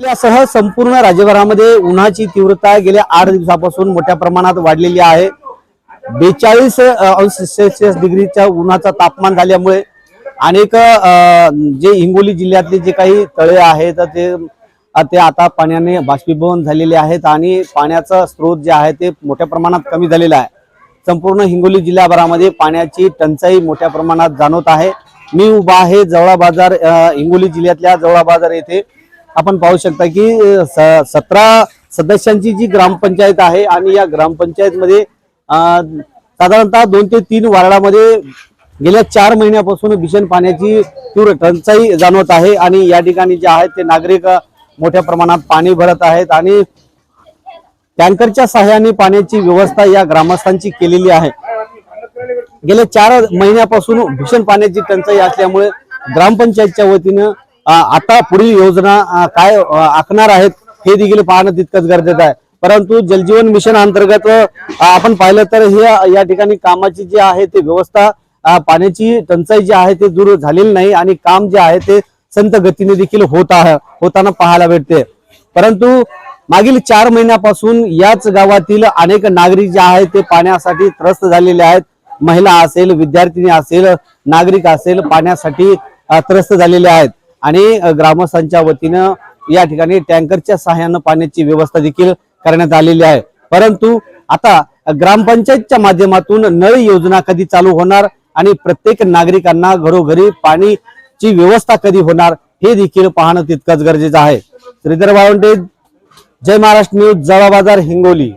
आपल्यासह संपूर्ण राज्यभरामध्ये उन्हाची तीव्रता गेल्या आठ दिवसापासून मोठ्या प्रमाणात वाढलेली आहे. बेचाळीस अंश सेल्सिअस डिग्रीच्या उन्हाचा तापमान झाल्यामुळे अनेक जे हिंगोली जिल्ह्यातले जे काही तळे आहेत ते ते आता पाण्याने बाष्पीभवन झालेले आहेत आणि पाण्याचा स्रोत जे आहे ते मोठ्या प्रमाणात कमी झालेला आहे. संपूर्ण हिंगोली जिल्ह्याभरामध्ये पाण्याची टंचाई मोठ्या प्रमाणात जाणवत आहे. मी उभा आहे जवळा बाजार हिंगोली जिल्ह्यातल्या जवळा बाजार येथे. आपण पाहू शकता की स- सतरा सदस्यांची जी ग्रामपंचायत आहे आणि या ग्रामपंचायतमध्ये साधारणतः दोन ते तीन वार्डामध्ये गेल्या चार महिन्यापासून भीषण पाण्याची तीव्र टंचाई जाणवत आहे आणि या ठिकाणी जे आहेत ते नागरिक मोठ्या प्रमाणात पाणी भरत आहेत आणि टँकरच्या सहाय्याने पाण्याची व्यवस्था या ग्रामस्थांची केलेली आहे. गेल्या चार महिन्यापासून भीषण पाण्याची टंचाई असल्यामुळे ग्रामपंचायतच्या वतीनं आता पुढील योजना काय आखणार आहेत हे देखील पाहणं तितकंच गरजेचं आहे. परंतु जलजीवन मिशन अंतर्गत आपण पाहिलं तर हे या ठिकाणी कामाची जी आहे ती व्यवस्था पाण्याची टंचाई जी आहे ते दूर झालेली नाही आणि काम जे आहे ते संत गतीने देखील होत आहे होताना पाहायला भेटते. परंतु मागील चार महिन्यापासून याच गावातील अनेक नागरिक जे आहेत ते पाण्यासाठी त्रस्त झालेले आहेत. महिला असेल विद्यार्थिनी असेल नागरिक असेल पाण्यासाठी त्रस्त झालेले आहेत. आणि ग्रामस्थांच्या वतीनं या ठिकाणी टँकरच्या सहाय्यानं पाण्याची व्यवस्था देखील करण्यात आलेली आहे. परंतु आता ग्रामपंचायतच्या माध्यमातून नळ योजना कधी चालू होणार आणि प्रत्येक नागरिकांना घरोघरी पाणीची व्यवस्था कधी होणार हे देखील पाहणं तितकंच गरजेचं आहे. श्रीधर वाळुंटे जय महाराष्ट्र न्यूज जळा बाजार हिंगोली.